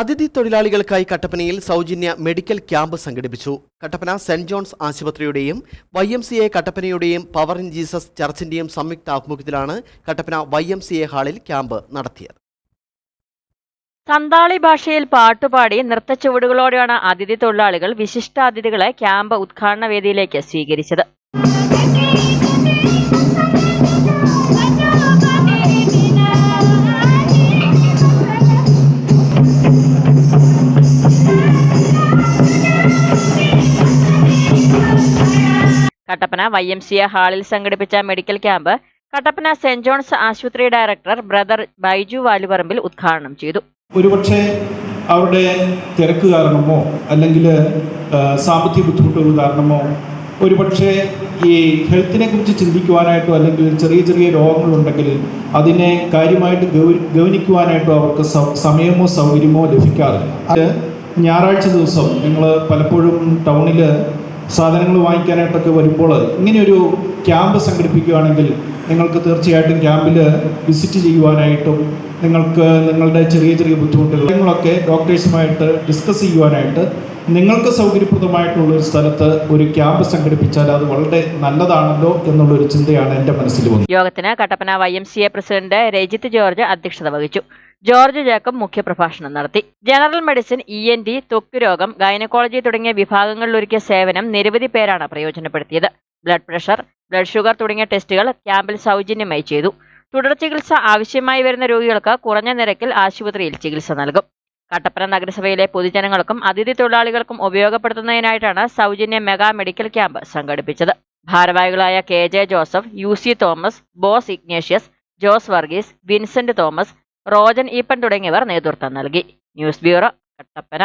അതിഥി തൊഴിലാളികൾക്കായി കട്ടപ്പനയിൽ സൗജന്യ മെഡിക്കൽ ക്യാമ്പ് സംഘടിപ്പിച്ചു. കട്ടപ്പന സെന്റ് ജോൺസ് ആശുപത്രിയുടെയും വൈ എം സി എ കട്ടപ്പനയുടെയും പവർ ഇൻ ജീസസ് ചർച്ചിന്റെയും സംയുക്ത ആഭിമുഖ്യത്തിലാണ് Kattappana Y M C A ഹാളിൽ ക്യാമ്പ് നടത്തിയത്. സന്താളി ഭാഷയിൽ പാട്ടുപാടി നൃത്തച്ചുവടുകളോടെയാണ് അതിഥി തൊഴിലാളികൾ വിശിഷ്ടാതിഥികളെ ക്യാമ്പ് ഉദ്ഘാടന വേദിയിലേക്ക് സ്വീകരിച്ചത്. Kattappana Y M C A ഹാളിൽ സംഘടിപ്പിച്ച മെഡിക്കൽ ക്യാമ്പ് കട്ടപ്പന സെന്റ് ജോൺസ് ആശുപത്രി ഡയറക്ടർ ബ്രദർ ബൈജു വാലുപറമ്പിൽ ഉദ്ഘാടനം ചെയ്തു. ഒരുപക്ഷെ അവരുടെ തിരക്ക് കാരണമോ അല്ലെങ്കിൽ സാമ്പത്തിക ബുദ്ധിമുട്ടുകൾ കാരണമോ ഒരുപക്ഷെ ഈ ഹെൽത്തിനെ കുറിച്ച് ചിന്തിക്കുവാനായിട്ടോ അല്ലെങ്കിൽ ചെറിയ ചെറിയ രോഗങ്ങളുണ്ടെങ്കിൽ അതിനെ കാര്യമായിട്ട് ഗവനിക്കുവാനായിട്ടോ അവർക്ക് സമയമോ സൗകര്യമോ ലഭിക്കാറില്ല. ഞായറാഴ്ച ദിവസം നിങ്ങൾ പലപ്പോഴും ടൗണിൽ സാധനങ്ങൾ വാങ്ങിക്കാനായിട്ടൊക്കെ വരുമ്പോൾ ഇങ്ങനെയൊരു ക്യാമ്പ് സംഘടിപ്പിക്കുകയാണെങ്കിൽ നിങ്ങൾക്ക് തീർച്ചയായിട്ടും ക്യാമ്പിൽ വിസിറ്റ് ചെയ്യുവാനായിട്ടും നിങ്ങൾക്ക് നിങ്ങളുടെ ചെറിയ ചെറിയ ബുദ്ധിമുട്ടുകളൊക്കെ ഡോക്ടേഴ്സുമായിട്ട് ഡിസ്കസ് ചെയ്യുവാനായിട്ട് നിങ്ങൾക്ക് സൗകര്യപ്രദമായിട്ടുള്ള ഒരു സ്ഥലത്ത് ഒരു ക്യാമ്പ് സംഘടിപ്പിച്ചാൽ അത് വളരെ നല്ലതാണല്ലോ എന്നുള്ളൊരു ചിന്തയാണ് എന്റെ മനസ്സിൽ വന്നത്. യോഗത്തിന് Kattappana Y M C A president Rajith George അധ്യക്ഷത വഹിച്ചു. ജോർജ് ജേക്കബ് മുഖ്യപ്രഭാഷണം നടത്തി. General medicine E N T ത്വക്ക് രോഗം ഗൈനക്കോളജി തുടങ്ങിയ വിഭാഗങ്ങളിലൊരുക്കിയ സേവനം നിരവധി പേരാണ് പ്രയോജനപ്പെടുത്തിയത്. ബ്ലഡ് പ്രഷർ ബ്ലഡ് ഷുഗർ തുടങ്ങിയ ടെസ്റ്റുകൾ ക്യാമ്പിൽ സൗജന്യമായി ചെയ്തു. തുടർ ചികിത്സ ആവശ്യമായി വരുന്ന രോഗികൾക്ക് കുറഞ്ഞ നിരക്കിൽ ആശുപത്രിയിൽ ചികിത്സ നൽകും. കട്ടപ്പന നഗരസഭയിലെ പൊതുജനങ്ങൾക്കും അതിഥി തൊഴിലാളികൾക്കും ഉപയോഗപ്പെടുത്തുന്നതിനായിട്ടാണ് സൗജന്യ മെഗാ മെഡിക്കൽ ക്യാമ്പ് സംഘടിപ്പിച്ചത്. ഭാരവാഹികളായ K J Joseph U C Thomas Bose Ignatius Jose Varghese Vincent Thomas Rojan Eappen തുടങ്ങിയവർ നേതൃത്വം നൽകി. News bureau Kattappana.